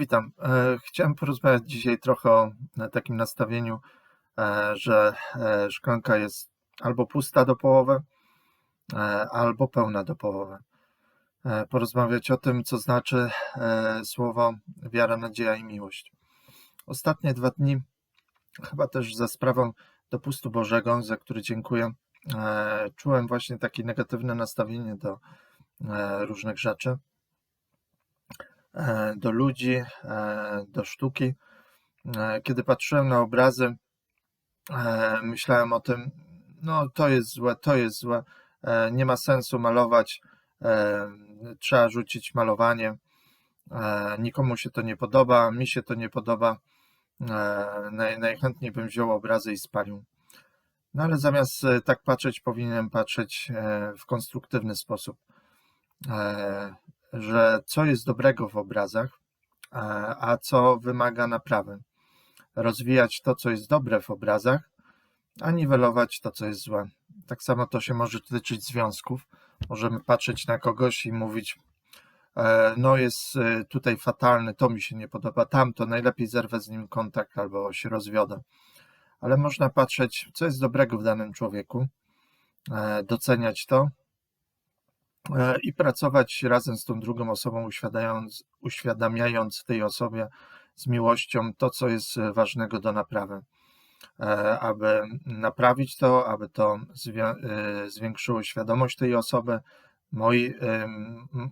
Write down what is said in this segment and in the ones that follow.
Witam. E, Chciałem porozmawiać dzisiaj trochę o takim nastawieniu, e, że e, szklanka jest albo pusta do połowy, albo pełna do połowy. Porozmawiać o tym, co znaczy słowo wiara, nadzieja i miłość. Ostatnie dwa dni, chyba też za sprawą dopustu Bożego, za który dziękuję, czułem właśnie takie negatywne nastawienie do różnych rzeczy do ludzi, e, do sztuki. E, Kiedy patrzyłem na obrazy, e, myślałem o tym, no to jest złe, to jest złe, e, nie ma sensu malować, e, trzeba rzucić malowanie, e, nikomu się to nie podoba, mi się to nie podoba, e, naj, najchętniej bym wziął obrazy i spalił. No ale zamiast e, tak patrzeć, powinienem patrzeć e, w konstruktywny sposób. Że co jest dobrego w obrazach, a co wymaga naprawy. Rozwijać to, co jest dobre w obrazach, a niwelować to, co jest złe. Tak samo to się może tyczyć związków. Możemy patrzeć na kogoś i mówić, e, no jest e, tutaj fatalny, to mi się nie podoba, tamto, najlepiej zerwę z nim kontakt albo się rozwiodę. Ale można patrzeć, co jest dobrego w danym człowieku, e, doceniać to, i pracować razem z tą drugą osobą, uświadamiając, uświadamiając tej osobie z miłością to, co jest e, ważnego do naprawy. E, Aby naprawić to, aby to e, zwiększyło świadomość tej osoby, moi, e,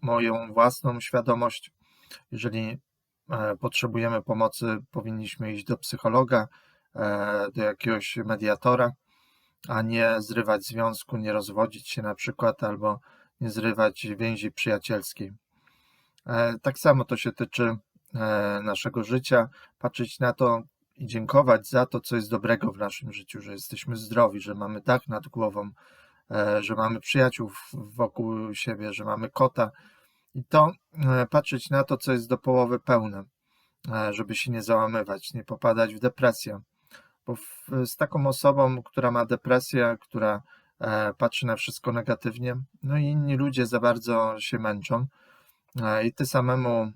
moją własną świadomość. Jeżeli e, potrzebujemy pomocy, powinniśmy iść do psychologa, e, do jakiegoś mediatora, a nie zrywać związku, nie rozwodzić się na przykład, albo nie zrywać więzi przyjacielskiej. E, Tak samo to się tyczy e, naszego życia, patrzeć na to i dziękować za to, co jest dobrego w naszym życiu, że jesteśmy zdrowi, że mamy dach nad głową, e, że mamy przyjaciół wokół siebie, że mamy kota. I to patrzeć na to, co jest do połowy pełne, żeby się nie załamywać, nie popadać w depresję. Bo z taką osobą, która ma depresję, która patrzy na wszystko negatywnie, no i inni ludzie za bardzo się męczą. E, I ty samemu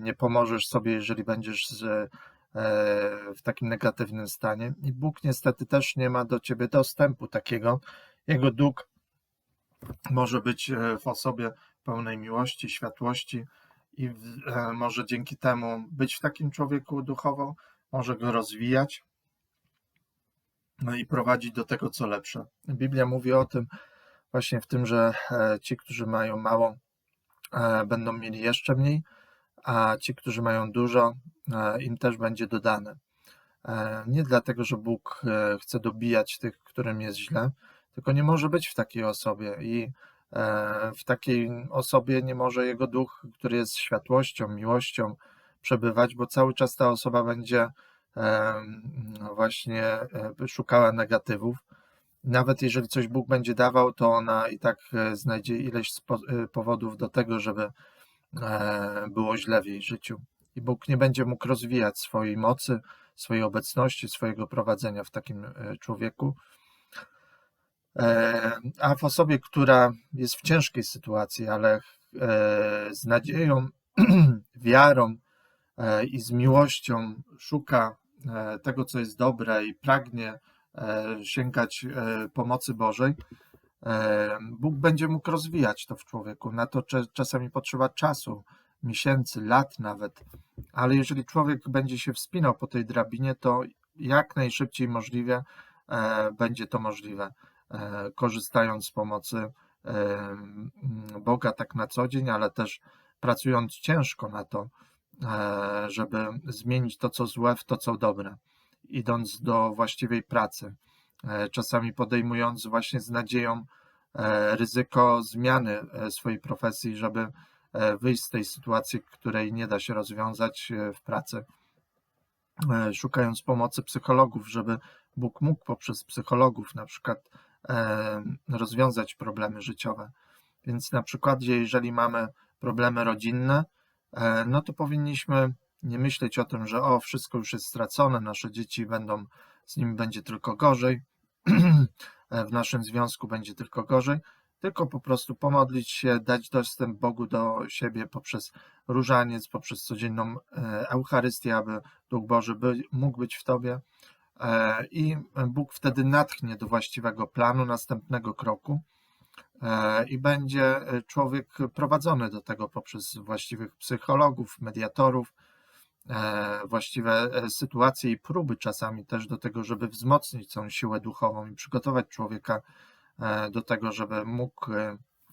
nie pomożesz sobie, jeżeli będziesz e, w takim negatywnym stanie. I Bóg niestety też nie ma do ciebie dostępu takiego. Jego duch może być e, w osobie pełnej miłości, światłości i e, może dzięki temu być w takim człowieku duchowo, może go rozwijać, no i prowadzić do tego, co lepsze. Biblia mówi o tym właśnie w tym, że e, ci, którzy mają mało, e, będą mieli jeszcze mniej, a ci, którzy mają dużo, e, im też będzie dodane. Nie dlatego, że Bóg chce dobijać tych, którym jest źle, tylko nie może być w takiej osobie i w takiej osobie nie może jego duch, który jest światłością, miłością, przebywać, bo cały czas ta osoba będzie właśnie e, szukała negatywów. Nawet jeżeli coś Bóg będzie dawał, to ona i tak e, znajdzie ileś e, powodów do tego, żeby było źle w jej życiu. I Bóg nie będzie mógł rozwijać swojej mocy, swojej obecności, swojego prowadzenia w takim człowieku. A w osobie, która jest w ciężkiej sytuacji, ale z nadzieją, wiarą i z miłością szuka tego, co jest dobre i pragnie e, sięgać e, pomocy Bożej, e, Bóg będzie mógł rozwijać to w człowieku. Na to czasami potrzeba czasu, miesięcy, lat nawet. Ale jeżeli człowiek będzie się wspinał po tej drabinie, to jak najszybciej możliwie e, będzie to możliwe, e, korzystając z pomocy e, Boga tak na co dzień, ale też pracując ciężko na to, e, żeby zmienić to, co złe, w to, co dobre, idąc do właściwej pracy, e, czasami podejmując właśnie z nadzieją e, ryzyko zmiany e, swojej profesji, żeby e, wyjść z tej sytuacji, której nie da się rozwiązać e, w pracy, e, szukając pomocy psychologów, żeby Bóg mógł poprzez psychologów na przykład e, rozwiązać problemy życiowe. Więc na przykładzie, jeżeli mamy problemy rodzinne, e, no to powinniśmy nie myśleć o tym, że o, wszystko już jest stracone, nasze dzieci będą, z nimi będzie tylko gorzej, e, w naszym związku będzie tylko gorzej, tylko po prostu pomodlić się, dać dostęp Bogu do siebie poprzez różaniec, poprzez codzienną e, Eucharystię, aby Duch Boży by, mógł być w tobie. E, I Bóg wtedy natchnie do właściwego planu, następnego kroku e, i będzie człowiek prowadzony do tego poprzez właściwych psychologów, mediatorów, właściwe sytuacje i próby czasami też do tego, żeby wzmocnić tą siłę duchową i przygotować człowieka do tego, żeby mógł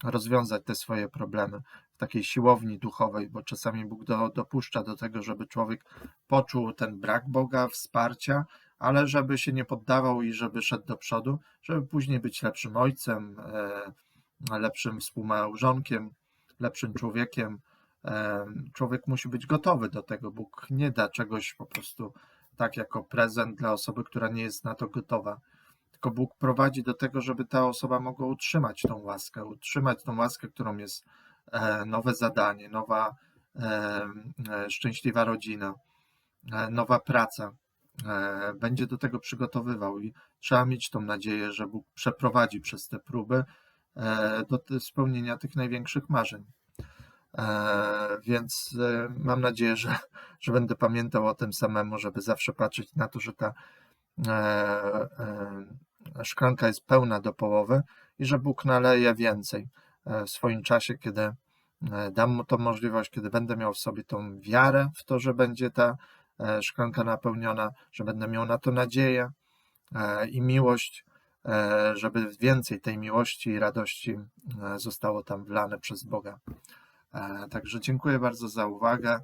rozwiązać te swoje problemy w takiej siłowni duchowej, bo czasami Bóg do, dopuszcza do tego, żeby człowiek poczuł ten brak Boga, wsparcia, ale żeby się nie poddawał i żeby szedł do przodu, żeby później być lepszym ojcem, e, lepszym współmałżonkiem, lepszym człowiekiem. Człowiek musi być gotowy do tego. Bóg nie da czegoś po prostu tak jako prezent dla osoby, która nie jest na to gotowa tylko Bóg prowadzi do tego, żeby ta osoba mogła utrzymać tą łaskę, utrzymać tą łaskę, którą jest e, nowe zadanie, nowa e, e, szczęśliwa rodzina, nowa praca. Będzie do tego przygotowywał i trzeba mieć tą nadzieję, że Bóg przeprowadzi przez te próby do spełnienia tych największych marzeń. Więc mam nadzieję, że, że będę pamiętał o tym samemu, żeby zawsze patrzeć na to, że ta szklanka jest pełna do połowy i że Bóg naleje więcej e, w swoim czasie, kiedy e, dam mu tą możliwość, kiedy będę miał w sobie tą wiarę w to, że będzie ta e, szklanka napełniona, że będę miał na to nadzieję i miłość, żeby więcej tej miłości i radości zostało tam wlane przez Boga. Także dziękuję bardzo za uwagę.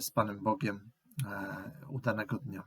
Z Panem Bogiem udanego dnia.